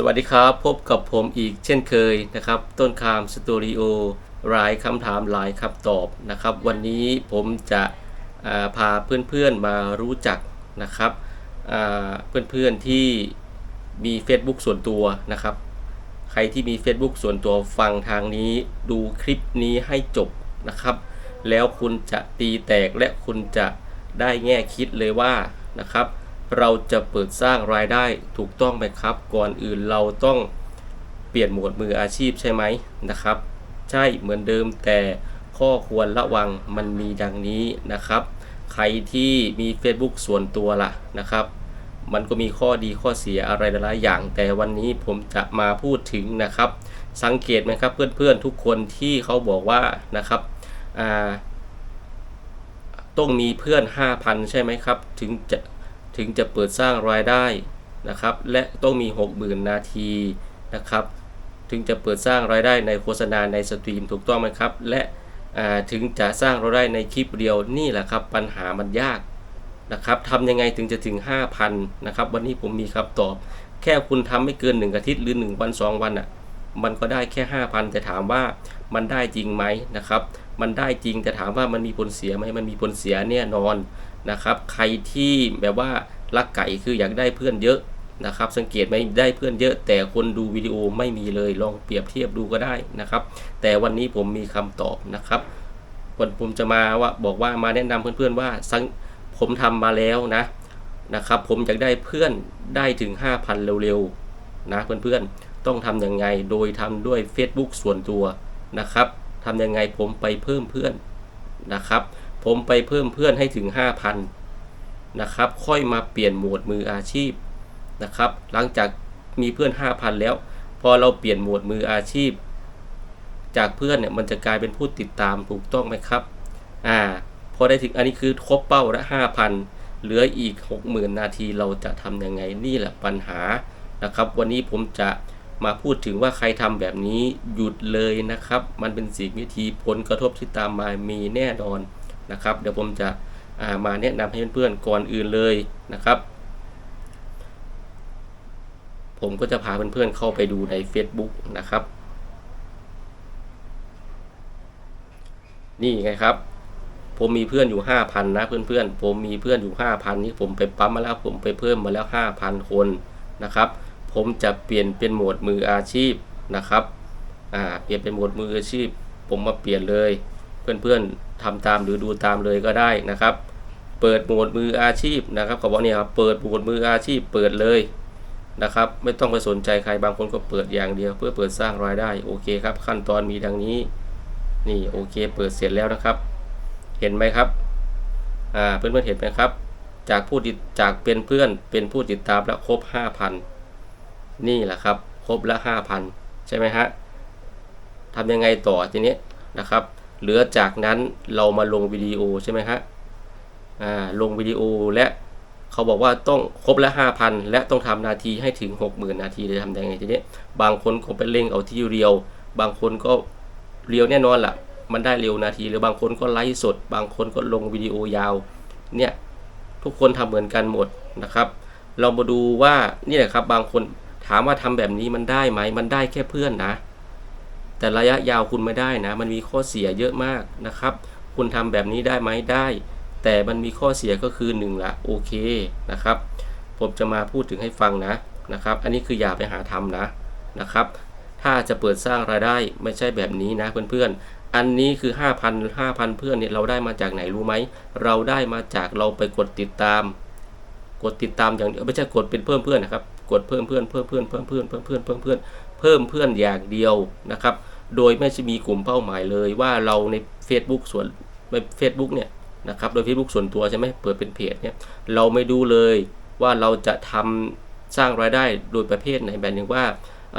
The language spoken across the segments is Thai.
สวัสดีครับพบกับผมอีกเช่นเคยนะครับ ต้นคามสตูดิโอหลายคำถามหลายคำตอบนะครับ วันนี้ผมจะาพาเพื่อนๆมารู้จักนะครับเพื่อนๆที่มี Facebook ส่วนตัวนะครับ ใครที่มี Facebook ส่วนตัวฟังทางนี้ดูคลิปนี้ให้จบนะครับ แล้วคุณจะตีแตกและคุณจะได้แง่คิดเลยว่านะครับ เราจะเปิดสร้างรายได้ถูกต้องไหมครับ ก่อนอื่นเราต้องเปลี่ยนหมวดมืออาชีพใช่ไหมนะครับ ใช่เหมือนเดิมแต่ข้อควรระวังมันมีดังนี้นะครับ ใครที่มี Facebook ส่วนตัวล่ะนะครับ มันก็มีข้อดีข้อเสียอะไรหลายอย่าง แต่วันนี้ผมจะมาพูดถึงนะครับ สังเกตไหมครับเพื่อนๆทุกคนที่เขาบอกว่านะครับต้องมีเพื่อน 5,000 ใช่ไหมครับ ถึงจะ ถึงจะเปิดสร้างรายได้นะครับ และต้องมี 60,000 นาทีนะครับ ถึงจะเปิดสร้างรายได้ในโฆษณาในสตรีมถูกต้องไหมครับ และถึงจะสร้างรายได้ในคลิปเดียวนี่แหละครับ ปัญหามันยากนะครับทำยังไงถึงจะถึง 5,000นะครับ วันนี้ผมมีคำตอบ แค่คุณทำไม่เกิน 1 อาทิตย์หรือ 1 วัน 2 วันอะมันก็ได้แค่ 5,000 แต่ถามว่ามันได้จริงไหมนะครับ มันได้จริงแต่ถามว่ามันมีผลเสียไหมมันมีผลเสียแน่นอน นะครับ ใครที่แบบว่ารักไก่คืออยากได้เพื่อนเยอะนะครับ สังเกตไหมได้เพื่อนเยอะ แต่คนดูวิดีโอไม่มีเลยลองเปรียบเทียบดูก็ได้นะครับ แต่วันนี้ผมมีคำตอบนะครับวันผมจะมาว่าบอกว่ามาแนะนำเพื่อนๆว่าสังผมทำมาแล้วนะนะครับ ผมอยากได้เพื่อนได้ถึง 5,000 เร็วๆนะเพื่อนๆต้องทำยังไงโดยทำด้วย Facebook ส่วนตัวนะครับทำยังไงผมไปเพิ่มเพื่อนนะครับ ผมไปเพิ่มเพื่อนให้ถึง 5,000 นะครับ ค่อยมาเปลี่ยนโหมดมืออาชีพนะครับ หลังจากมีเพื่อน 5,000 แล้ว พอเราเปลี่ยนโหมดมืออาชีพ จากเพื่อนเนี่ยมันจะกลายเป็นผู้ติดตามถูกต้องไหมครับ อ่า พอได้ถึงอันนี้คือครบเป้าละห้าพันเหลืออีก 60,000 นาทีเราจะทำยังไงนี่แหละปัญหานะครับ วันนี้ผมจะมาพูดถึงว่าใครทำแบบนี้หยุดเลยนะครับ มันเป็นสิ่งวิธีผลกระทบที่ตามมามีแน่นอน นะครับ เดี๋ยวผมจะามาแนะนำให้เพื่อนๆก่อนอื่นเลยนะครับ ผมก็จะพาเพื่อนๆเข้าไปดูใน Facebook นะครับ นี่ไงครับ ผมมีเพื่อนอยู่ 5,000 นะเพื่อนๆ ผมมีเพื่อนอยู่ 5,000 นี่ผมไปปั๊มมาแล้วผมไปเพิ่มมาแล้ว 5,000 คนนะครับ ผมจะเปลี่ยนเป็นโหมดมืออาชีพนะครับ อ่า เปลี่ยนเป็นโหมดมืออาชีพ ผมมาเปลี่ยนเลย เพื่อนๆทำตามหรือดูตามเลยก็ได้นะครับ เปิดโหมดมืออาชีพนะครับเขาบอกเนี่ยครับเปิดโหมดมืออาชีพเปิดเลยนะครับ ไม่ต้องไปสนใจใครบางคนก็เปิดอย่างเดียว เพื่อเปิดสร้างรายได้โอเคครับ ขั้นตอนมีดังนี้นี่โอเค เปิดเสร็จแล้วนะครับ เห็นไหมครับอ่าเพื่อนๆเห็นไหมครับ จากผู้ติดจากเป็นเพื่อนเป็นผู้ติดตามแล้วครบ 5,000 นี่แหละครับครบละ 5,000 ใช่ไหมฮะทำยังไงต่อทีนี้นะครับ เหลือจากนั้นเรามาลงวิดีโอใช่ไหมฮะอ่าลงวิดีโอและเขาบอกว่าต้องครบละ5,000 และต้องทำนาทีให้ถึง 60,000 นาทีจะทำยังไงทีนี้บางคนก็ไปเล่งเอาที่เรียว บางคนก็เรียวแน่นอนล่ะ มันได้เร็วนาที หรือบางคนก็ไลฟ์สด บางคนก็ลงวิดีโอยาวเนี่ยทุกคนทำเหมือนกันหมดนะครับ เรามาดูว่านี่แหละครับบางคนถามว่าทำแบบนี้มันได้ไหมมันได้แค่เพื่อนนะ แต่ระยะยาวคุณไม่ได้นะ มันมีข้อเสียเยอะมากนะครับ คุณทำแบบนี้ได้ไหมได้ แต่มันมีข้อเสียก็คือหนึ่งละโอเคนะครับ ผมจะมาพูดถึงให้ฟังนะนะครับ อันนี้คืออย่าไปหาทำนะนะครับ ถ้าจะเปิดสร้างรายได้ไม่ใช่แบบนี้นะเพื่อนๆ อันนี้คือ 5,000 5,000 เพื่อนเนี่ยเราได้มาจากไหนรู้ไหม เราได้มาจากเราไปกดติดตาม กดติดตามอย่างเดียวไม่ใช่กดเป็นเพิ่มเพื่อนนะครับ กดเพิ่มเพื่อนเพิ่มเพื่อนเพิ่มเพื่อนเพิ่มเพื่อนเพิ่มเพื่อนเพิ่มเพื่อนอย่างเดียวนะครับ โดยไม่ใช่มีกลุ่มเป้าหมายเลยว่าเราใน Facebook ส่วนใน Facebook เนี่ยนะครับโดย Facebook ส่วนตัวใช่ไหมเปิดเป็นเพจเนี่ยเราไม่ดูเลยว่าเราจะทำสร้างรายได้โดยประเภทไหนแบบหนึ่งว่า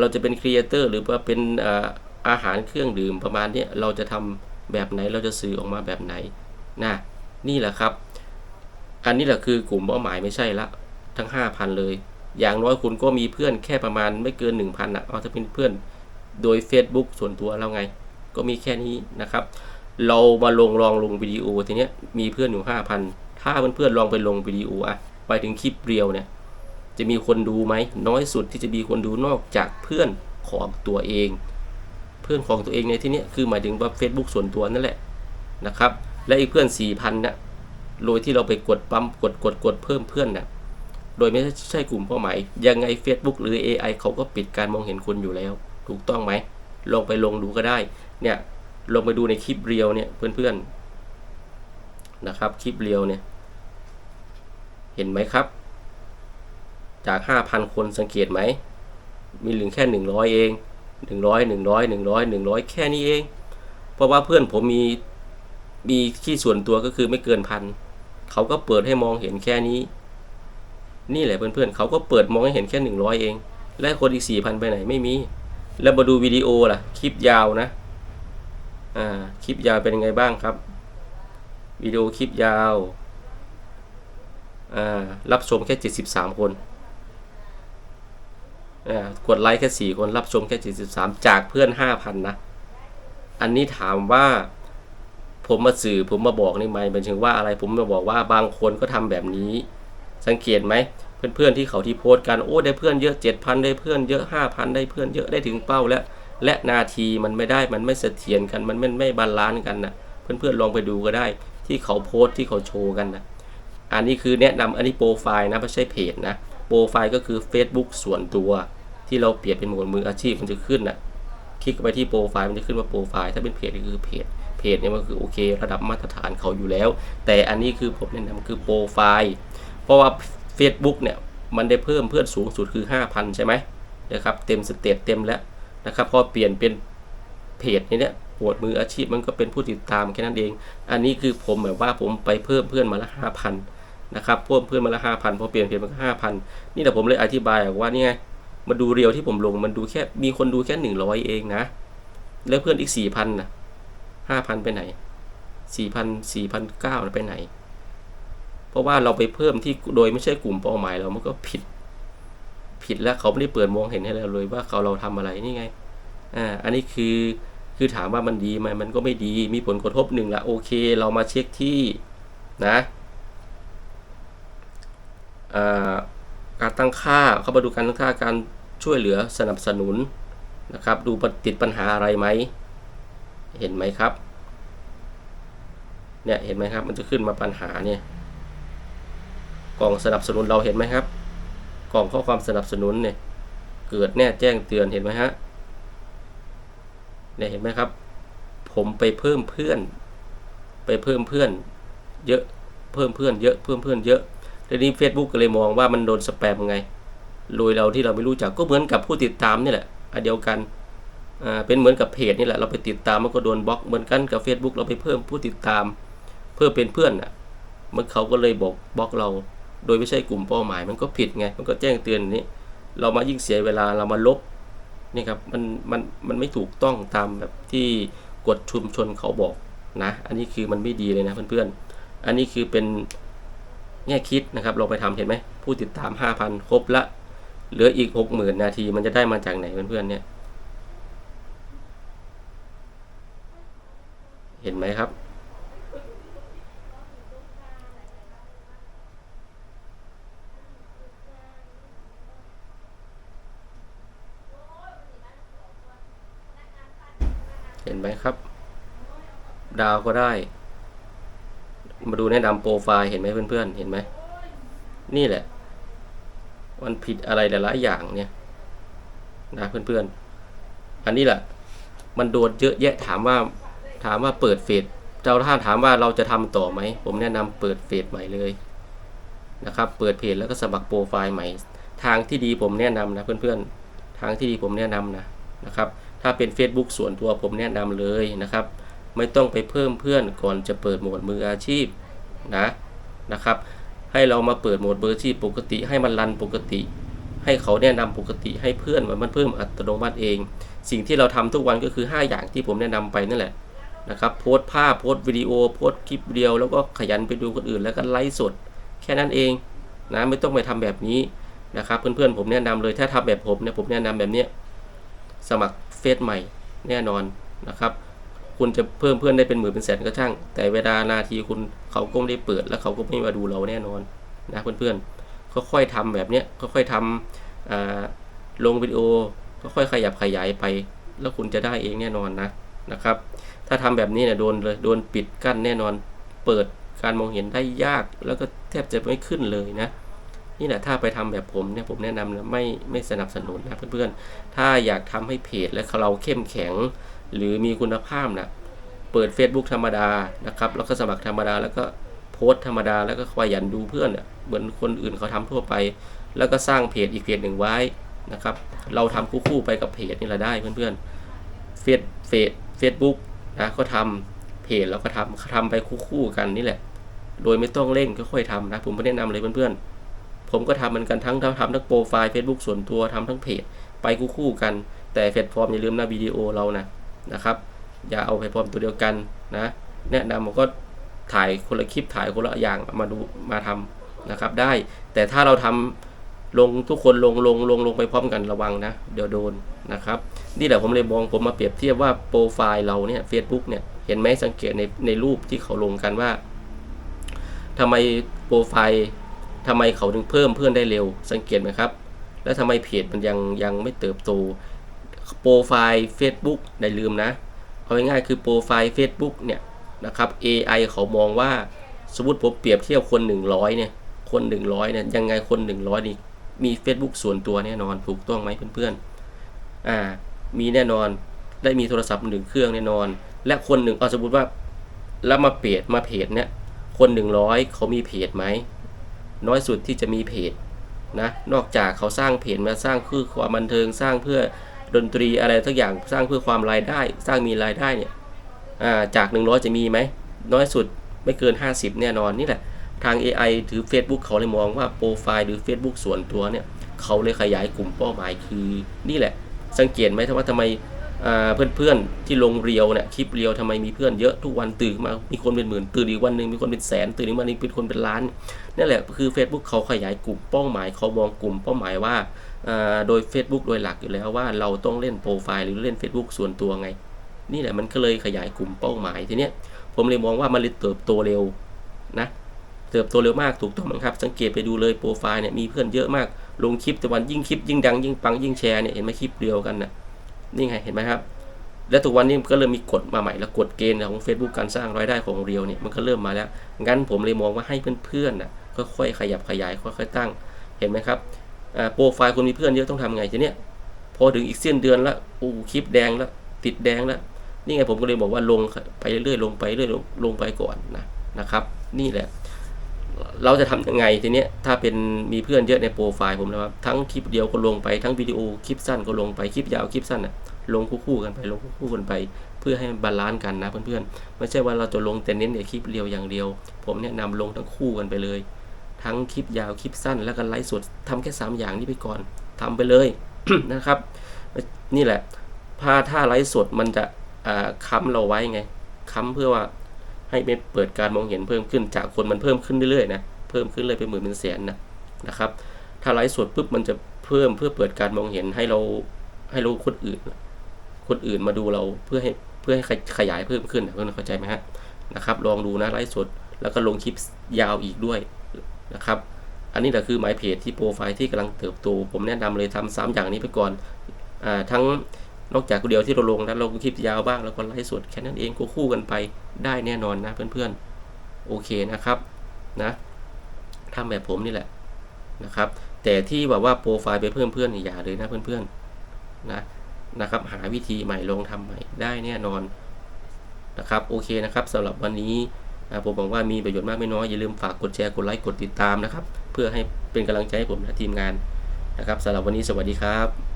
เราจะเป็นครีเอเตอร์หรือว่าเป็นอาหารเครื่องดื่มประมาณนี้เราจะทำแบบไหนเราจะสื่อออกมาแบบไหนนะนี่แหละครับ อันนี้แหละคือกลุ่มเป้าหมายไม่ใช่ละทั้ง 5,000 เลย อย่างน้อยคุณก็มีเพื่อนแค่ประมาณไม่เกิน 1,000นะเอาถ้าเป็นเพื่อน โดย Facebook ส่วนตัวเราไง ก็มีแค่นี้นะครับ เรามาลงลองลงวิดีโอทีเนี้ยมีเพื่อนอยู่ 5,000 ถ้าเพื่อนๆลองไปลงวิดีโออะไปถึงคลิปเรียวเนี่ยจะมีคนดูไหมน้อยสุดที่จะมีคนดูนอกจากเพื่อนของตัวเอง เพื่อนของตัวเองในที่นี้คือหมายถึงว่า Facebook ส่วนตัวนั่นแหละนะครับ และอีกเพื่อน 4 0 0 0น่ะโดยที่เราไปกดปั๊มกดกดกดเพิ่มเพื่อนน่ะโดยไม่ใช่กลุ่มเป้าหมาย ยังไง Facebook หรือ AI เขาก็ปิดการมองเห็นคนอยู่แล้ว ถูกต้องไหมลองไปลงดูก็ได้ เนี่ยลงไปดูในคลิปเรียวเนี่ยเพื่อนๆนะครับคลิปเรียวเนี่ย เห็นไหมครับ จาก 5,000 คนสังเกตไหม มีเหลือแค่ 100 เอง 100 100 100 100 แค่นี้เอง เพราะว่าเพื่อนผมมีมีที่ส่วนตัวก็คือไม่เกินพันเขาก็เปิดให้มองเห็นแค่นี้ นี่แหละเพื่อนๆเขาก็เปิดมองให้เห็นแค่ 100 เอง และคนอีก4,000 ไปไหนไม่มี แล้วมาดูวิดีโอล่ะ คลิปยาวนะ อ่า คลิปยาวเป็นยังไงบ้างครับ วิดีโอคลิปยาว อ่า รับชมแค่ 73 คนอ่ากดไลค์แค่ 4 คน รับชมแค่ 73 จากเพื่อน 5,000 นะ อันนี้ถามว่า ผมมาสื่อผมมาบอกนี่ไหมเป็นถึงว่าอะไร ผมมาบอกว่าบางคนก็ทำแบบนี้ สังเกตไหม เพื่อนๆที่เขาที่โพสต์กันโอ้ได้เพื่อนเยอะ 7,000 ได้เพื่อนเยอะ 5,000 ได้เพื่อนเยอะได้ถึงเป้าแล้ว และนาทีมันไม่ได้มันไม่เสถียรกันมันไม่ไม่บาลานซ์กันนะเพื่อนๆลองไปดูก็ได้ ที่เขาโพสต์ที่เขาโชว์กันนะอันนี้คือแนะนำอันนี้โปรไฟล์นะไม่ใช่เพจนะโปรไฟล์ก็คือ Facebook ส่วนตัว ที่เราเปลี่ยนเป็นหมวดมืออาชีพมันจะขึ้นนะคลิกไปที่โปรไฟล์มันจะขึ้นว่าโปรไฟล์ถ้าเป็นเพจก็คือเพจเพจเนี่ยมันคือโอเค ระดับมาตรฐานเขาอยู่แล้ว แต่อันนี้คือผมแนะนำคือโปรไฟล์เพราะว่า Facebook เนี่ยมันได้เพิ่มเพื่อนสูงสุดคือ 5,000 ใช่ไหมนะครับเต็มสเตตเต็มแล้วนะครับพอเปลี่ยนเป็นเพจนี้เนี่ยปวดมืออาชีพมันก็เป็นผู้ติดตามแค่นั้นเอง อันนี้คือผมแบบว่าผมไปเพิ่มเพื่อนมาละ5,000นะครับเพิ่มเพื่อนมาละ5,000พอเปลี่ยนเพจมันก็5,000นี่แหละผมเลยอธิบายว่านี่ไงมาดูเรียวที่ผมลงมันดูแค่มีคนดูแค่100เองนะ แล้วเพื่อนอีก4,000นะ5,000ไปไหน4,000 4,900ไปไหน เพราะว่าเราไปเพิ่มที่โดยไม่ใช่กลุ่มเป้าหมายเรามันก็ผิด ผิดแล้วเขาไม่ได้เปิดมองเห็นให้เราเลยว่าเขาเราทำอะไรนี่ไงอ่าอันนี้คือคือถามว่ามันดีไหมมันก็ไม่ดีมีผลกระทบหนึ่งละโอเค เรามาเช็คที่นะการตั้งค่าเข้ามาดูการตั้งค่าการช่วยเหลือสนับสนุนนะครับ ดูติดปัญหาอะไรไหมเห็นไหมครับเนี่ยเห็นไหมครับมันจะขึ้นมาปัญหาเนี่ย กล่องสนับสนุนเราเห็นไหมครับ กล่องข้อความสนับสนุนเนี่ยเกิดแน่แจ้งเตือนเห็นไหมฮะเนี่ยเห็นไหมครับ ผมไปเพิ่มเพื่อน ไปเพิ่มเพื่อน เยอะเพิ่มเพื่อนเยอะเพิ่มเพื่อนเยอะทีนี้ Facebook ก็เลยมองว่ามันโดนสแปมไงโดยเราที่เราไม่รู้จักก็เหมือนกับผู้ติดตามนี่แหละอันเดียวกันเป็นเหมือนกับเพจนี่แหละเราไปติดตามมันก็โดนบล็อกเหมือนกันกับ Facebook เราไปเพิ่มผู้ติดตาม เพื่อเป็นเพื่อนอะมันเขาก็เลยบอกบล็อกเรา โดยไม่ใช่กลุ่มเป้าหมาย มันก็ผิดไง มันก็แจ้งเตือนนี้ เรามายิ่งเสียเวลาเรามาลบนี่ครับ มัน มัน มันไม่ถูกต้องตามแบบที่กฎชุมชนเขาบอกนะ อันนี้คือมันไม่ดีเลยนะเพื่อนๆ อันนี้คือเป็นแง่คิดนะครับเราไปทำเห็นไหมผู้ติดตาม 5,000 ครบละ เหลืออีก 60,000 นาทีมันจะได้มาจากไหนเพื่อนๆเนี่ย เห็นไหมครับ เห็นไหมครับ ดาวก็ได้ มาดูแนะนำโปรไฟล์เห็นไหมเพื่อนๆ เห็นไหม นี่แหละ มันผิดอะไรหลายๆอย่างเนี่ย นะเพื่อนๆ อันนี้แหละ มันโดนเยอะแยะถามว่า ถามว่าเปิดเฟซเราถ้านถามว่าเราจะทำต่อไหม ผมแนะนำเปิดเฟซใหม่เลยนะครับ เปิดเพจแล้วก็สมัครโปรไฟล์ใหม่ ทางที่ดีผมแนะนำนะเพื่อนๆ ทางที่ดีผมแนะนำนะนะครับ ถ้าเป็น Facebook ส่วนตัวผมแนะนำเลยนะครับ ไม่ต้องไปเพิ่มเพื่อนก่อนจะเปิดโหมดมืออาชีพนะนะครับ ให้เรามาเปิดโหมดมืออาชีพปกติ ให้มันรันปกติ ให้เขาแนะนำปกติให้เพื่อนมันเพิ่มอัตโนมัติเอง สิ่งที่เราทำทุกวันก็คือ 5 อย่างที่ผมแนะนำไปนั่นแหละนะครับโพสต์ภาพโพสต์วิดีโอโพสต์คลิปเดียวแล้วก็ขยันไปดูคนอื่นแล้วก็ไลฟ์สด แค่นั้นเองนะไม่ต้องไปทำแบบนี้นะครับ เพื่อนๆผมแนะนำเลยถ้าทำแบบผมเนี่ยผมแนะนำแบบเนี้ยสมัครเฟซใหม่แน่นอนนะครับ คุณจะเพิ่มเพื่อนได้เป็นหมื่นเป็นแสนก็ช่าง แต่เวลานาทีคุณเขาก็ไม่ได้เปิด แล้วเขาก็ไม่มาดูเราแน่นอนนะเพื่อนๆค่อยๆทำแบบเนี้ยค่อยๆทำลงวิดีโอค่อยๆขยับขยายไป แล้วคุณจะได้เองแน่นอนนะนะครับ ถ้าทำแบบนี้เนี่ยโดนเลยโดนปิดกั้นแน่นอน เปิดการมองเห็นได้ยากแล้วก็แทบจะไม่ขึ้นเลยนะนี่แหละถ้าไปทำแบบผมเนี่ยผมแนะนำนะไม่ไม่สนับสนุนนะเพื่อนๆ ถ้าอยากทำให้เพจและเราเข้มแข็งหรือมีคุณภาพนะเปิด Facebook ธรรมดานะครับ แล้วก็สมัครธรรมดา แล้วก็โพสต์ธรรมดา แล้วก็ขยันดูเพื่อนเนี่เหมือนคนอื่นเขาทำทั่วไป แล้วก็สร้างเพจอีกเพจหนึ่งไว้นะครับ เราทำคู่ๆไปกับเพจนี่แหละได้เพื่อนๆเฟซเฟซเฟซบุ๊กนะก็ทำเพจแล้วก็ทำทำไปคู่ๆกันนี่แหละ โดยไม่ต้องเร่งค่อยๆทำนะผมไม่แนะนำเลยเพื่อนๆ ผมก็ทำเหมือนกันทั้งทำทั้งโปรไฟล์ Facebook ส่วนตัวทำทั้งเพจไปคู่ๆกันแต่แพลตฟอร์มอย่าลืมนะวิดีโอเรานะ นะครับ อย่าเอาแพลตฟอมตัวเดียวกันนะแนะนำผมก็ถ่ายคนละคลิปถ่ายคนละอย่างมาดูมาทำนะครับ ได้แต่ถ้าเราทำลงทุกคนลงลงลงลงไปพร้อมกันระวังนะ เดี๋ยวโดนนะครับ นี่แหละผมเลยมองผมมาเปรียบเทียบว่าโปรไฟล์เราเนี่ย Facebook เนี่ยเห็นไหมสังเกตในในรูปที่เขาลงกันว่าทำไมโปรไฟล์ทำไมเขาถึงเพิ่มเพื่อนได้เร็วสังเกตไหมครับ แล้วทำไมเพจมันยังยังไม่เติบโต โปรไฟล์ Facebook ได้ลืมนะ เอาง่ายๆคือโปรไฟล์ Facebook เนี่ยนะครับ AI เขามองว่าสมมติผมเปรียบเทียบคน 100เนี่ยคน 100เนี่ยยังไงคน 100นี่มี Facebook ส่วนตัวแน่นอนถูกต้องไหมเพื่อนๆอ่ามีแน่นอนได้มีโทรศัพท์หนึ่งเครื่องแน่นอน และคนหนึ่งเอาสมมติว่าแล้วมาเพจมาเพจเนี่ยคน100เขามีเพจไหมน้อยสุดที่จะมีเพจนะนอกจากเขาสร้างเพจมาสร้างเพื่อความบันเทิงสร้างเพื่อ ดนตรีอะไรทุกอย่างสร้างเพื่อความรายได้ สร้างมีรายได้เนี่ยาจาก 100 จะมีไหม น้อยสุดไม่เกิน 50 แน่นอนนี่แหละ ทาง AI ถือ Facebook เขาเลยมองว่าโปรไฟล์หรือ Facebook ส่วนตัวเนี่ยเขาเลยขยายกลุ่มเป้าหมายคือนี่แหละ สังเกตไหมว่าทำไมเพื่อนๆที่ลงเรียวเนี่ยคลิปเรียวทำไมมีเพื่อนเยอะทุกวันตื่นมามีคนเป็นหมื่นตื่นอีกวันหนึ่งมีคนเป็นแสนตื่นอีกวันหนึงเป็นคนเป็นล้านนั่นแหละคือ Facebook เขาขยายกลุ่มเป้าหมายเขามองกลุ่มเป้าหมายว่า โดย Facebook โดยหลักอยู่แล้วว่าเราต้องเล่นโปรไฟล์หรือเล่น Facebook ส่วนตัวไง นี่แหละมันก็เลยขยายกลุ่มเป้าหมายทีเนี้ยผมเลยมองว่ามันเลยเติบโตเร็วนะเติบโตเร็วมากถูกต้องไหมครับ สังเกตไปดูเลยโปรไฟล์เนี่ยมีเพื่อนเยอะมากลงคลิปแต่วันยิ่งคลิปยิ่งดังยิ่งปังยิ่งแชร์เนี่ยเห็นไหมคลิปเดียวกันนะนี่ไงเห็นไหมครับ แล้วทุกวันนี้ก็เริ่มมีกฎมาใหม่แล้วกฎเกณฑ์ของ Facebook การสร้างรายได้ของเรียวเนี่ยมันก็เริ่มมาแล้วงั้นผมเลยมองว่าให้เพื่อนๆนะค่อยๆขยับขยายค่อยๆตั้งเห็นไหมครับ โปรไฟล์คุณมีเพื่อนเยอะต้องทำไงทีเนี้ยพอถึงอีกเส้นเดือนละอู้คลิปแดงล้วติดแดงล้วนี่ไงผมก็เลยบอกว่าลงไปเรื่อยๆลงไปเรื่อยๆลงไปก่อนนะนะครับ นี่แหละ เราจะทำยังไงทีเนี้ยถ้าเป็นมีเพื่อนเยอะในโปรไฟล์ผมนะครับทั้งคลิปเดียวก็ลงไปทั้งวิดีโอคลิปสั้นก็ลงไปคลิปยาวคลิปสั้นนะลงคู่ๆกันไปลงคู่ๆกันไป เพื่อให้มันบาลานซ์กันนะเพื่อนๆไม่ใช่ว่าเราจะลงแต่เน้นแต่คลิปเดียวอย่างเดียว ผมแนะนำลงทั้งคู่กันไปเลย ทั้งคลิปยาวคลิปสั้น แล้วก็ไลฟ์สดทำแค่สามอย่างนี้ไปก่อนทำไปเลยนะครับ นี่แหละถ้าถ้าไลฟ์สดมันจะค้ำเราไว้ไงค้ำเพื่อว่าให้เป็นเปิดการมองเห็นเพิ่มขึ้นจากคนมันเพิ่มขึ้นเรื่อยๆนะเพิ่มขึ้นเลยเป็นหมื่นเป็นแสนนะนะครับ ถ้าไลฟ์สดปุ๊บมันจะเพิ่มเพื่อเปิดการมองเห็นให้เราให้เราคนอื่น คนอื่นมาดูเราเพื่อให้เพื่อให้ขยายเพิ่มขึ้นเพื่อนเข้าใจไหมฮะนะครับ ลองดูนะไลฟ์สดแล้วก็ลงคลิปยาวอีกด้วย นะครับ อันนี้แหละคือหมายเพจที่โปรไฟล์ที่กำลังเติบโต ผมแนะนำเลยทำสามอย่างนี้ไปก่อนอทั้งนอกจากคนเดียวที่เราลงนะลงคลิปยาวบ้างแล้วก็ไลฟ์สดแค่นั้นเองก็คู่กันไปได้แน่นอนนะเพื่อนๆโอเคนะครับนะทำแบบผมนี่แหละนะครับ แต่ที่แบบว่าโปรไฟล์ไปเพิ่มเพื่อนอย่าเลยนะเพื่อนๆนะนะครับ หาวิธีใหม่ลงทำใหม่ได้แน่นอนนะครับ โอเคนะครับสำหรับวันนี้ ผมหวังว่ามีประโยชน์มากไม่น้อยอย่าลืมฝากกดแชร์กดไลค์กดติดตามนะครับ เพื่อให้เป็นกำลังใจให้ผมและทีมงานนะครับสำหรับวันนี้สวัสดีครับ